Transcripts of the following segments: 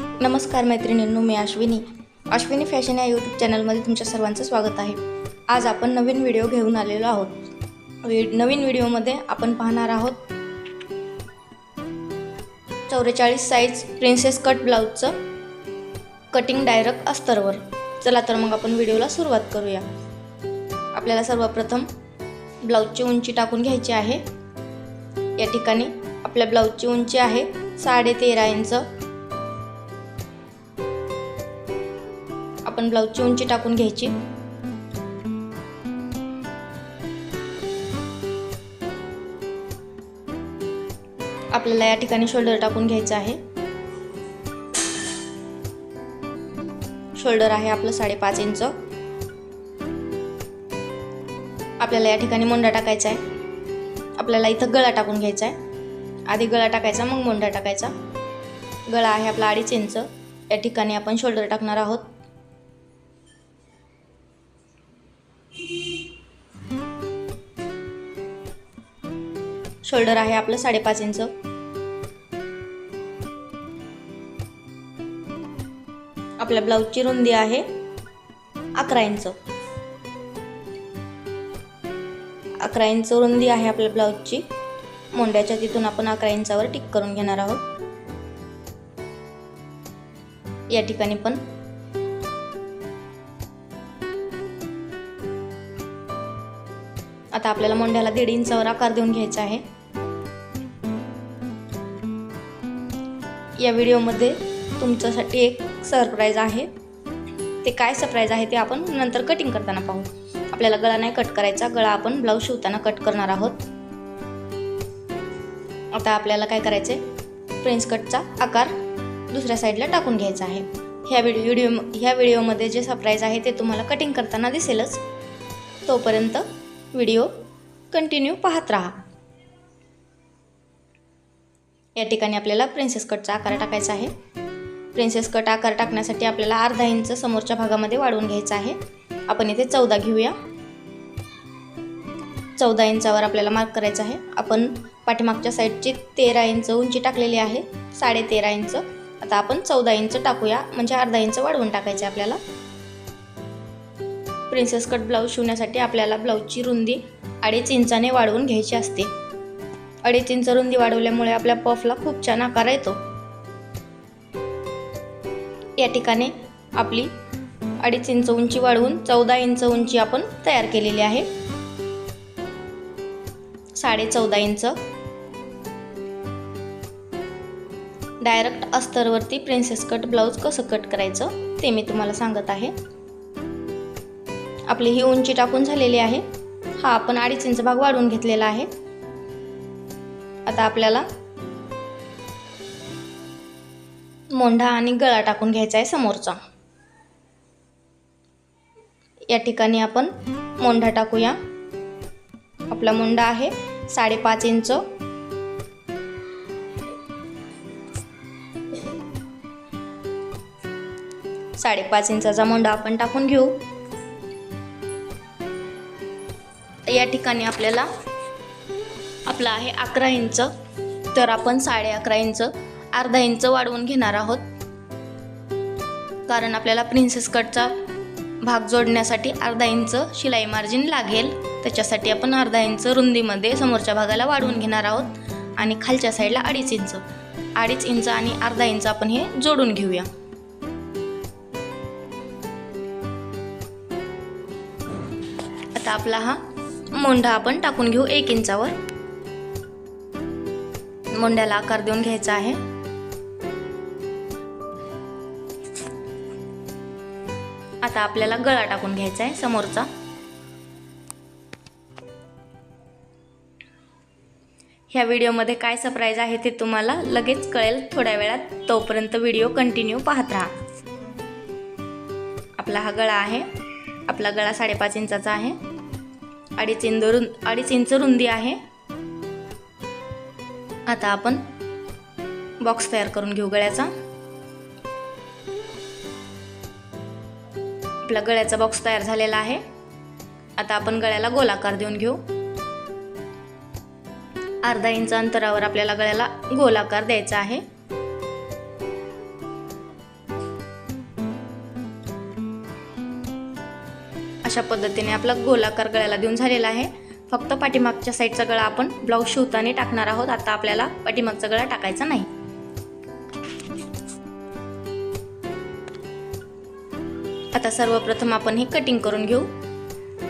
नमस्कार मैत्रिणींनो मी अश्विनी. अश्विनी फॅशन या यूट्यूब चॅनलमध्ये तुमच्या सर्वांचं स्वागत आहे. आज आपण नवीन व्हिडिओ घेऊन आलेलो आहोत. वि- नवीन व्हिडिओमध्ये आपण पाहणार आहोत चौवेचाळीस साईज प्रिन्सेस कट ब्लाऊजचं कटिंग डायरेक्ट अस्तरवर. चला तर मग आपण व्हिडिओला सुरुवात करूया. आपल्याला सर्वप्रथम ब्लाऊजची उंची टाकून घ्यायची आहे. या ठिकाणी आपल्या ब्लाऊजची उंची आहे साडे तेरा इंच. आपण ब्लाऊजची उंची टाकून घ्यायची. आपल्याला या ठिकाणी शोल्डर टाकून घ्यायचं आहे. शोल्डर आहे आपलं साडेपाच इंच. आपल्याला या ठिकाणी मोंडा टाकायचा आहे. आपल्याला इथं गळा टाकून घ्यायचा आहे. आधी गळा टाकायचा मग मोंडा टाकायचा. गळा आहे आपला अडीच इंच. या ठिकाणी आपण शोल्डर टाकणार आहोत. शोल्डर आहे आपलं साडेपाच इंच. आपल्या ब्लाऊजची रुंदी आहे अकरा इंच. अकरा इंच रुंदी आहे आपल्या ब्लाऊजची. मोंड्याच्या तिथून आपण अकरा इंचावर टिक करून घेणार आहोत. या ठिकाणी पण. आता आपल्याला मोंड्याला दीड इंचावर आकार देऊन घ्यायचा आहे. या व्हिडिओमध्ये तुमच्यासाठी एक सरप्राईज आहे. ते काय सरप्राईज आहे ते आपण नंतर कटिंग करताना पाहू. आपल्याला गळा नाही कट करायचा गळा आपण ब्लाऊज शिवताना कट करणार आहोत. आता आपल्याला काय करायचे प्रिन्स कटचा आकार दुसऱ्या साईडला टाकून घ्यायचा आहे. ह्या व्हिडिओ व्हिडिओ ह्या व्हिडिओमध्ये जे सरप्राईज आहे ते तुम्हाला कटिंग करताना दिसेलच. तोपर्यंत व्हिडिओ कंटिन्यू पाहत राहा. या ठिकाणी आपल्याला प्रिन्सेस कटचा आकार टाकायचा आहे. प्रिन्सेस कट आकार टाकण्यासाठी आपल्याला अर्धा इंच समोरच्या भागामध्ये वाढवून घ्यायचा आहे. आपण इथे चौदा घेऊया. चौदा इंचावर आपल्याला मार्क करायचा आहे. आपण पाठीमागच्या साईडची तेरा इंच उंची टाकलेली आहे. साडे तेरा इंच. आता आपण चौदा इंच टाकूया. म्हणजे अर्धा इंच वाढवून टाकायचे आपल्याला. प्रिन्सेस कट ब्लाऊज शिवण्यासाठी आपल्याला ब्लाऊजची रुंदी अडीच इंचाने वाढवून घ्यायची असते. अडीच इंच रुंदी वाढवल्यामुळे आपल्या पफला खूप छान आकार येतो. या ठिकाणी आपली अडीच इंच उंची वाढवून चौदा इंच उंची आपण तयार केलेली आहे. साडे चौदा इंच. डायरेक्ट अस्तरवरती प्रिन्सेस कट ब्लाऊज कसं कट करायचं ते मी तुम्हाला सांगत आहे. आपली ही उंची टाकून झालेली आहे. हा आपण अडीच इंच भाग वाढवून घेतलेला आहे. आता आपल्याला मोंढा आणि गळा टाकून घ्यायचा आहे समोरचा. या ठिकाणी आपण मोंढा टाकूया. आपला मोंढा आहे साडेपाच इंच. साडेपाच इंचाचा मोंढा आपण टाकून घेऊ. या ठिकाणी आपल्याला आपला आहे अकरा इंच. तर आपण साडे अकरा इंच अर्धा इंच वाढवून घेणार आहोत. कारण आपल्याला प्रिन्सेस कटचा भाग जोडण्यासाठी अर्धा इंच शिलाई मार्जिन लागेल. त्याच्यासाठी आपण अर्धा इंच रुंदीमध्ये समोरच्या भागाला वाढवून घेणार आहोत. आणि खालच्या साईडला अडीच इंच. अडीच इंच आणि अर्धा इंच आपण हे जोडून घेऊया. आता आपला हा मोंढा आपण टाकून घेऊ एक इंचावर. मोंड्याला आकार देऊन घ्यायचा आहे. आता आपल्याला गळा टाकून घ्यायचा आहे समोरचा. ह्या व्हिडिओमध्ये काय सरप्राईज आहे ते तुम्हाला लगेच कळेल. थोड्या वेळात तोपर्यंत व्हिडिओ कंटिन्यू पाहत राहा. आपला हा गळा आहे. आपला गळा साडेपाच इंचाचा आहे. अडीच इंच रुं अडीच इंच रुंदी आहे. आता आपण बॉक्स तयार करून घेऊ गळ्याचा. आपला गळ्याचा बॉक्स तयार झालेला आहे. आता आपण गळ्याला गोलाकार देऊन घेऊ. अर्धा इंच अंतरावर आपल्याला गळ्याला गोलाकार द्यायचा आहे. अशा पद्धतीने आपला गोलाकार गळ्याला देऊन झालेला आहे. फक्त पाठीमागच्या साईडचा गळा आपण ब्लाऊज शिवताना टाकणार आहोत. आता आपल्याला पाठीमागचा गळा टाकायचा नाही. आता सर्वप्रथम आपण हे कटिंग करून घेऊ.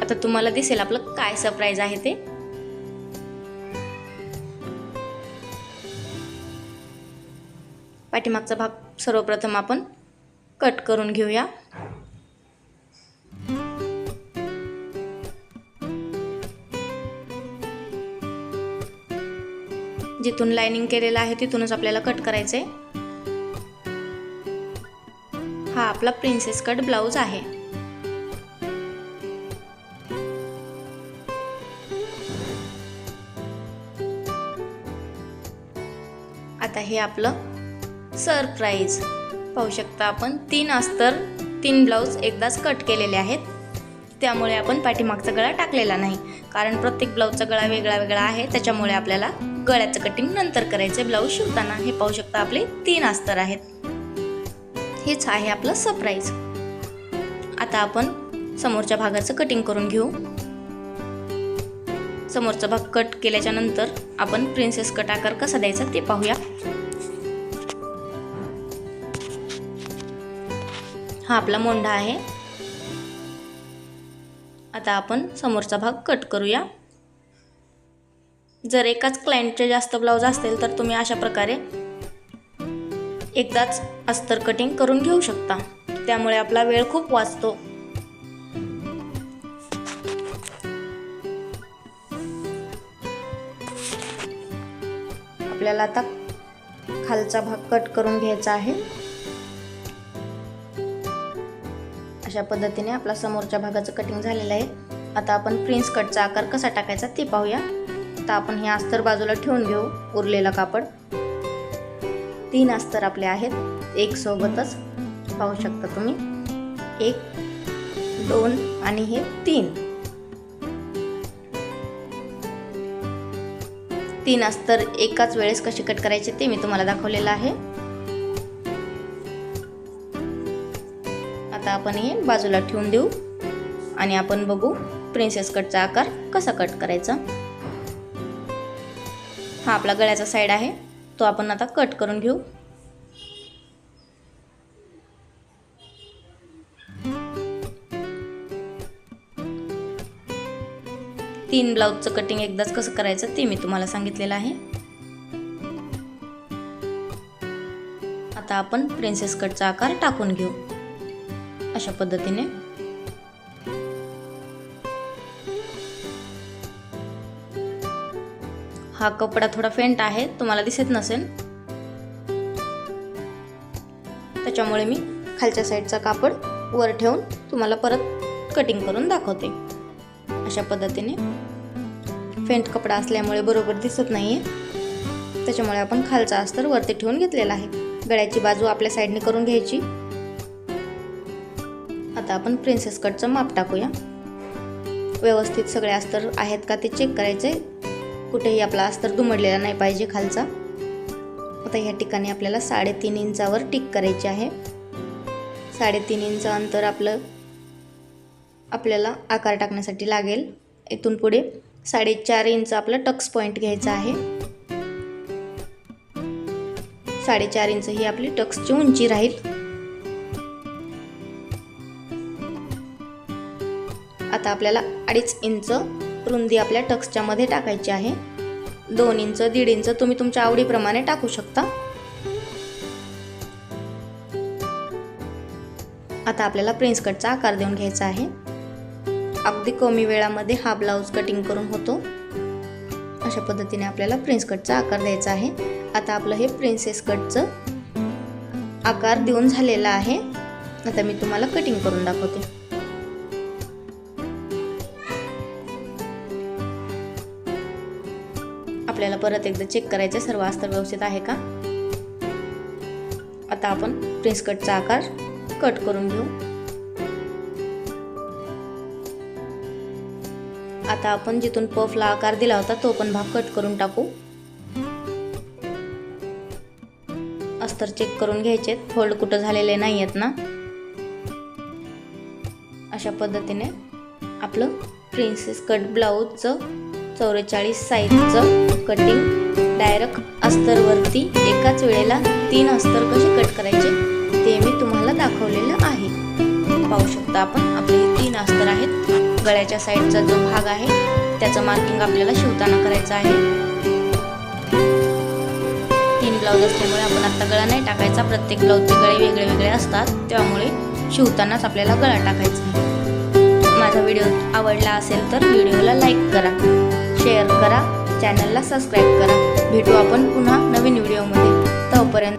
आता तुम्हाला दिसेल आपलं काय सरप्राईज आहे ते. पाठीमागचा भाग सर्वप्रथम आपण कट करून घेऊया. जिथून लाइनिंग केलेलं आहे तिथूनच आपल्याला कट करायचंय. हा आपला प्रिन्सेस कट ब्लाऊज आहे. आता हे आपलं सरप्राईज पाहू शकता आपण तीन अस्तर तीन ब्लाऊज एकदाच कट केलेले आहेत. त्यामुळे आपण पाठीमागचा गळा टाकलेला नाही. कारण प्रत्येक ब्लाऊजचा गळा वेगळा वेगळा आहे त्याच्यामुळे आपल्याला गळ्याचं कटिंग नंतर करायचं ब्लाऊज शिवताना. हे पाहू शकता आपले तीन अस्तर आहेत. हेच आहे आपलं सरप्राईज आता आपण समोरच्या भागाचं कटिंग करून घेऊ. समोरचा भाग कट केल्याच्यानंतर आपण प्रिन्सेस कट आकार कसा द्यायचा ते पाहूया. हा आपला मोंढा आहे. आता आपण समोरचा भाग कट करूया. जर एकाच क्लायंटचे जास्त ब्लाऊज असतील तर तुम्ही अशा प्रकारे एकदाच अस्तर कटिंग करून घेऊ शकता. त्यामुळे आपला वेळ खूप वाचतो. आपल्याला आता खालचा भाग कट करून घ्यायचा आहे. अशा पद्धतीने आपला समोरच्या भागाचं कटिंग झालेलं आहे. आता आपण प्रिन्स कटचा आकार कसा टाकायचा ते पाहूया. आता आपण हे अस्तर बाजूला ठेवून घेऊ उरलेला कापड. तीन अस्तर आपले आहेत. एक सोबतच पाहू शकता तुम्ही. एक दोन आणि हे तीन. तीन अस्तर एकाच वेळेस कसे कट करायचे ते मी तुम्हाला दाखवलेलं आहे. आपण हे बाजूला ठेवून देऊ. आणि आपण बघू प्रिन्सेस कटचा आकार कसा कट करायचा. हा आपला गळ्याचा साईड आहे. तो आपण आता कट करून घेऊ. तीन ब्लाऊजचं कटिंग एकदाच कसं करायचं ते मी तुम्हाला सांगितलेलं आहे. आता आपण प्रिन्सेस कटचा आकार टाकून घेऊ. अशा पद्धतीने. हा कपडा थोडा फेंट आहे तुम्हाला दिसत नसेल. त्याच्यामुळे मी खालच्या साईडचा कापड वर ठेवून तुम्हाला परत कटिंग करून दाखवते. अशा पद्धतीने. फेंट कपडा असल्यामुळे बरोबर दिसत नाही आहे त्याच्यामुळे आपण खालचा अस्तर वरती ठेवून घेतलेला आहे. गळ्याची बाजू आपल्या साईडने करून घ्यायची. आता आपण प्रिन्सेस कटचं माप टाकूया. व्यवस्थित सगळे अस्तर आहेत का ते चेक करायचे कुठेही आपला अस्तर दुमडलेला नाही पाहिजे खालचा. आता ह्या ठिकाणी आपल्याला साडेतीन इंचावर टिक करायची आहे. साडेतीन इंच अंतर आपलं आपल्याला आकार टाकण्यासाठी लागेल. इथून पुढे साडेचार इंच आपलं टक्स पॉईंट घ्यायचा आहे. साडेचार इंच ही आपली टक्सची उंची राहील. आता आपल्याला अडीच इंच रुंदी आपल्या टक्सच्या मध्ये टाकायची आहे. दोन इंच दीड इंच तुम्ही तुमच्या आवडीप्रमाणे टाकू शकता. आता आपल्याला प्रिन्स कटचा आकार देऊन घ्यायचा आहे. अगदी कमी वेळामध्ये हा ब्लाऊज कटिंग करून होतो. अशा पद्धतीने आपल्याला प्रिन्स कटचा आकार द्यायचा आहे. आता आपलं हे प्रिन्सेस कटचं आकार देऊन झालेला आहे. आता मी तुम्हाला कटिंग करून दाखवते. आपल्याला परत एकदा चेक करायचं सर्व अस्तर व्यवस्थित आहे का? आता आपण प्रिन्स कटचा आकार कट करून घेऊ. आता आपण जिथून पफला आकार दिला होता तो पण भाग कट करून टाकू. अस्तर चेक करून घ्यायचे. फोल्ड कुठं झालेले नाही आहेत ना? अशा पद्धतीने आपलं प्रिन्सेस कट ब्लाऊजचं चौवेचाळीस साईजचं कटिंग डायरेक्ट अस्तरवरती. एकाच वेळेला तीन अस्तर कसे कट करायचे ते मी तुम्हाला दाखवलेलं आहे. पाहू शकता आपण आपले तीन अस्तर आहेत. गळ्याच्या साईडचा जो भाग आहे त्याचं मार्किंग आपल्याला शिवताना करायचं आहे. तीन ब्लाऊज असल्यामुळे आपण आता गळा नाही टाकायचा. प्रत्येक ब्लाऊजचे गळे वेगळे वेगळे असतात. त्यामुळे शिवतानाच आपल्याला गळा टाकायचा आहे. माझा व्हिडिओ आवडला असेल तर व्हिडिओला लाईक करा. शेअर करा. चॅनलला सबस्क्राईब करा. भेटू आपण पुन्हा नवीन व्हिडिओमध्ये तोपर्यंत